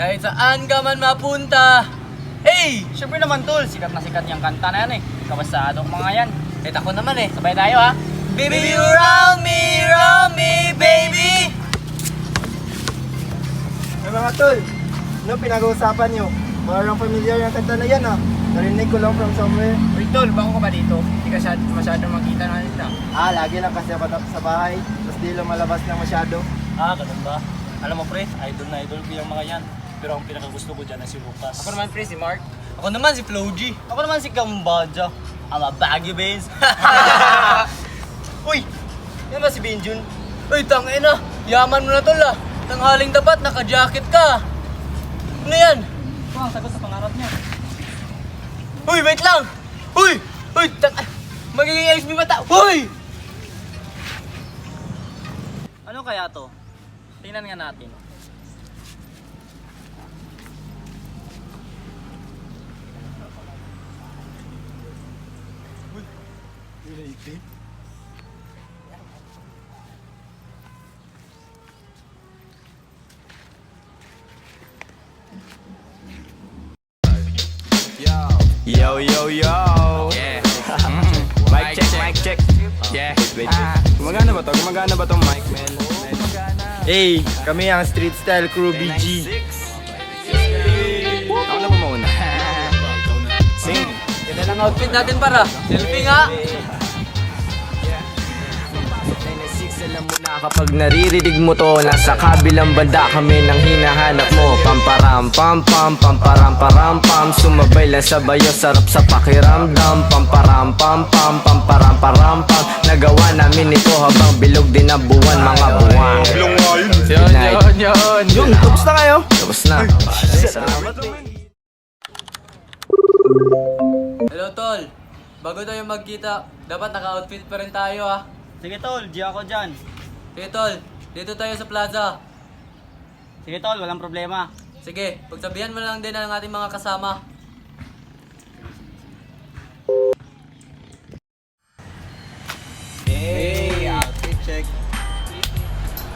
Kahit saan ka man mapunta. Hey! Siyempre naman tol, sikat na sikat yung kanta na yan eh. Kabasado mga yan. Kahit ako naman eh. Sabay tayo ha. Baby, you round me, round me, baby! Ay mga tol, ano pinag-uusapan nyo? Parang familiar yung kanta na yan ah. Narinig ko lang from somewhere. Uy tol, bago ka ba dito? Hindi ka masyado, masyado makita na nito. Ah, lagi lang kasi ako sa bahay. Tapos di lumalabas na masyado. Ah, ganun ba? Alam mo pre, idol na idol ko yung mga yan. Pero ang pinakagusto ko dyan ay si Lucas. Ako naman pre, si Mark. Ako naman si Flo G. Ako naman si Gambaja. I'm a baggy base. Uy, yan ba si Benjun? Uy, tangina. Yaman mo na tol ah. Tanghaling dapat, naka-jacket ka. Ano yan? Ito ang sagot sa pangarap niya. Uy, wait lang! Uy! Uy! Tang ah, magiging LSB mata! Uy! Ano kaya to? Tingnan nga natin. Yo, yo, yo! Yeah. mic check, mic check. Yeah. Wait, wait, wait. Gumagana ba to? Gumagana ba tong mic, man? Hey, kami ang Street Style Crew BG. Ako na po mauna. Sing. Ganda ng outfit natin para. Selfie nga! Alam mo na kapag naririnig mo to Nasa kabilang banda kami nang hinahanap mo. Pamparam pam pam pamparam param pam. Sumabay lang sa bayo sarap sa pakiramdam. Pamparam pam pam pamparam param pam. Nagawa namin ito habang bilog din ang buwan mga buwan. Yun yun yun. Yun, tapos na kayo? Tapos na. Salamat. Hello tol. Bago tayo magkita, dapat naka-outfit pa rin tayo ah. Sige tol, G ako dyan. Sige tol, dito tayo sa plaza. Sige tol, walang problema. Sige, pagsabihan mo lang din ang ating mga kasama. Hey, outfit check.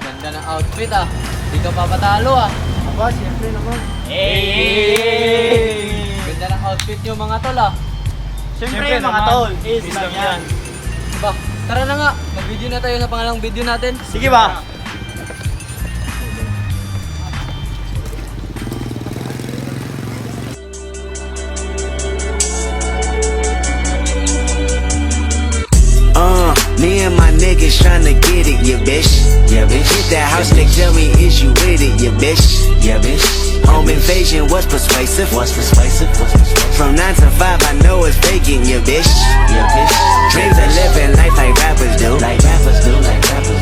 Ganda ng outfit ah. Hindi ka papatalo ah. Aba, siyempre naman. Ganda ng outfit nyo mga tol ah. Siyempre, mga tol, is lang yan. Ba, tara na nga. Mag-video na tayo sa pangalang video natin. Sige ba? Uh, me and my niggas tryna get it, yeah, bitch. Yeah, bitch. Hit that house, nigga, tell me, is you bitch. Yeah, bitch. Home invasion was persuasive. Was persuasive. Persuasive. From 9 to 5, I know it's vacant, yeah, bitch. Yeah, bitch. Dreams of living life like rappers do. Like rappers do,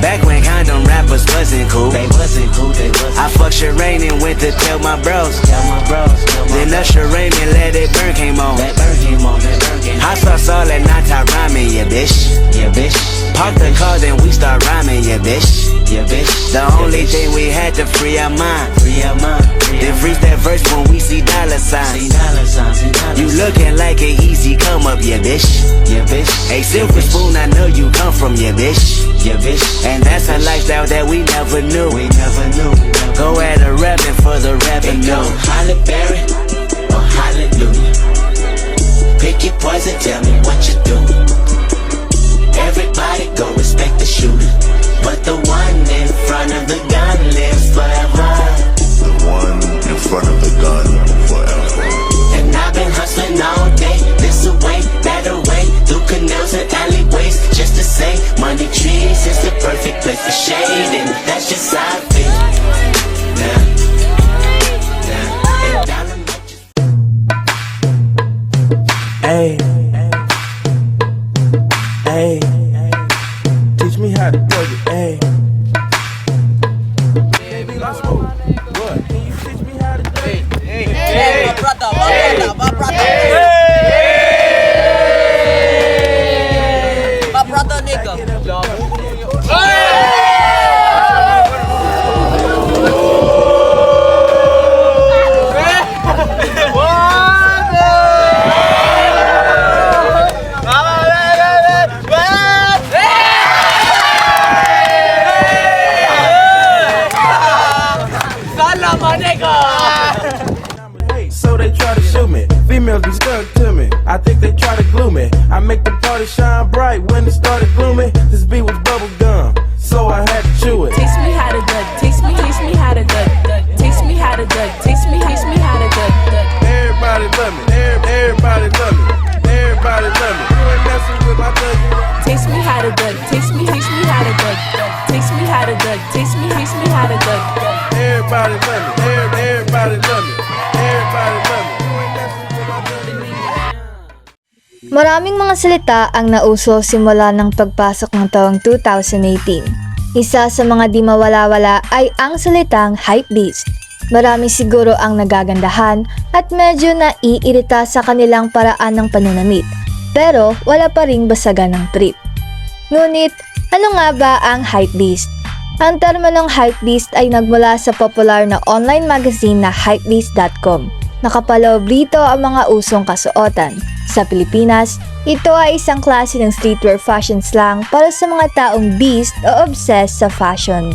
Back when condom rappers wasn't cool. They wasn't cool, they wasn't I fucked Sherane and went to tell my bros. Tell my bros. Tell my then Usher Raymond let it burn came on. That burn came on, that burn came on. Hot sauce all that night time rhyming, yeah, bitch. Yeah, bitch. Park the car, then we start rhyming, yeah, bitch. Yeah, bitch. The only thing we had to free our mind. Free our mind. Then freeze yeah, bitch. Yeah, bitch. A silver spoon, I know you come from, yeah, bitch. Yeah, bitch. And that's a lifestyle that we never knew. We never knew. Go at a rapping for the revenue. Holly Berry or Hallelujah. Pick your poison, tell place for shade, and that's just how Females be stuck to me. I think they try to glue me. I make the party shine bright when it started gloomy. This beat was bubble gum, so I had to chew it. Taste me how to good. Taste me, taste me how to good. Taste me how to good. Taste me, taste me how to good. Everybody love me. Every- Everybody love me. Everybody love me. You ain't messing with my cousin. Taste me how to good. Taste me, taste me how to good. Taste me how to good. Taste me, taste me how to good. Everybody love me. Every- Everybody love me. Maraming mga salita ang nauso simula ng pagpasok ng taong 2018. Isa sa mga di mawala-wala ay ang salitang hypebeast. Marami siguro ang nagagandahan at medyo naiirita sa kanilang paraan ng panunamit. Pero wala pa ring basagan ng trip. Ngunit, ano nga ba ang hypebeast? Ang termo ng hypebeast ay nagmula sa popular na online magazine na hypebeast.com. Nakapaloob rito ang mga usong kasuotan. Sa Pilipinas, ito ay isang klase ng streetwear fashion slang para sa mga taong beast o obsessed sa fashion.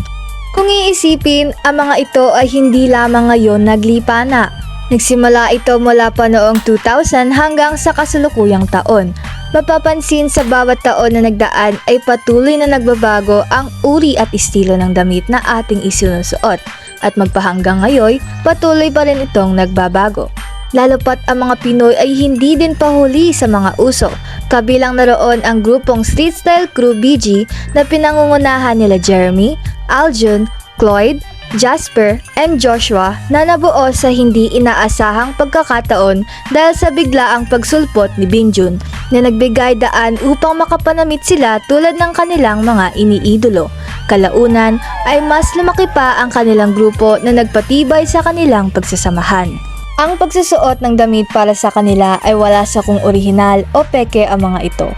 Kung iisipin, ang mga ito ay hindi lamang ngayon naglipa na. Nagsimula ito mula pa noong 2000 hanggang sa kasalukuyang taon. Mapapansin sa bawat taon na nagdaan ay patuloy na nagbabago ang uri at estilo ng damit na ating isinusuot at magpahanggang ngayon patuloy pa rin itong nagbabago. Lalo pat ang mga Pinoy ay hindi din pahuli sa mga uso. Kabilang naroon ang grupong Street Style Crew BG na pinangungunahan nila Jeremy, Aljun, Cloyd, Jasper, and Joshua na nabuo sa hindi inaasahang pagkakataon dahil sa biglaang pagsulpot ni Binjun na nagbigay daan upang makapanamit sila tulad ng kanilang mga iniidolo. Kalaunan ay mas lumaki pa ang kanilang grupo na nagpatibay sa kanilang pagsasamahan. Ang pagsusuot ng damit para sa kanila ay wala sa kung orihinal o peke ang mga ito.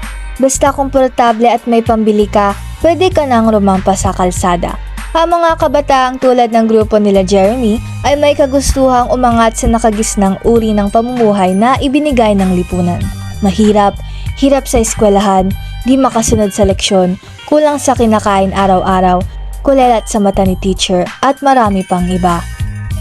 Basta komportable at may pambili ka, pwede ka nang rumampa sa kalsada. Ang mga kabataang tulad ng grupo nila Jeremy ay may kagustuhang umangat sa nakagisnang uri ng pamumuhay na ibinigay ng lipunan. Mahirap, hirap sa eskwelahan, di makasunod sa leksyon, kulang sa kinakain araw-araw, kulelat sa mata ni teacher at marami pang iba.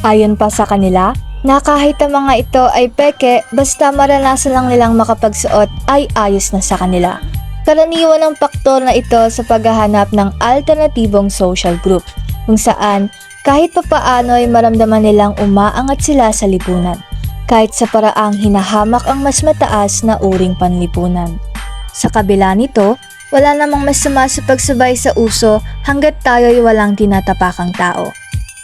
Ayon pa sa kanila, na kahit ang mga ito ay peke, basta maranasan lang nilang makapagsuot ay ayos na sa kanila. Karaniwan ang faktor na ito sa paghahanap ng alternatibong social group, kung saan kahit papaano ay maramdaman nilang umaangat sila sa lipunan, kahit sa paraang hinahamak ang mas mataas na uring panlipunan. Sa kabila nito, wala namang masama sa pagsubay sa uso hanggat tayo'y walang tinatapakang tao.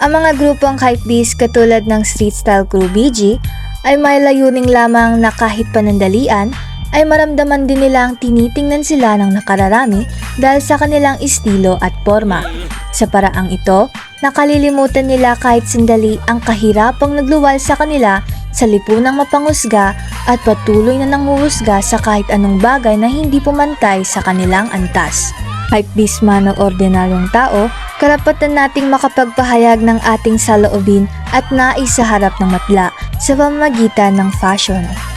Ang mga grupong hypebeast katulad ng Street Style Crew BG ay may layuning lamang na kahit panandalian ay maramdaman din nilang tinitingnan sila ng nakararami dahil sa kanilang estilo at forma. Sa paraang ito, nakalilimutan nila kahit sandali ang kahirapang nagluwal sa kanila sa lipunang mapangusga at patuloy na nanguhusga sa kahit anong bagay na hindi pumantay sa kanilang antas. Hypebeast man o ordinaryong tao, karapatan nating makapagpahayag ng ating saloobin at nais sa ng matla sa pamamagitan ng fashion.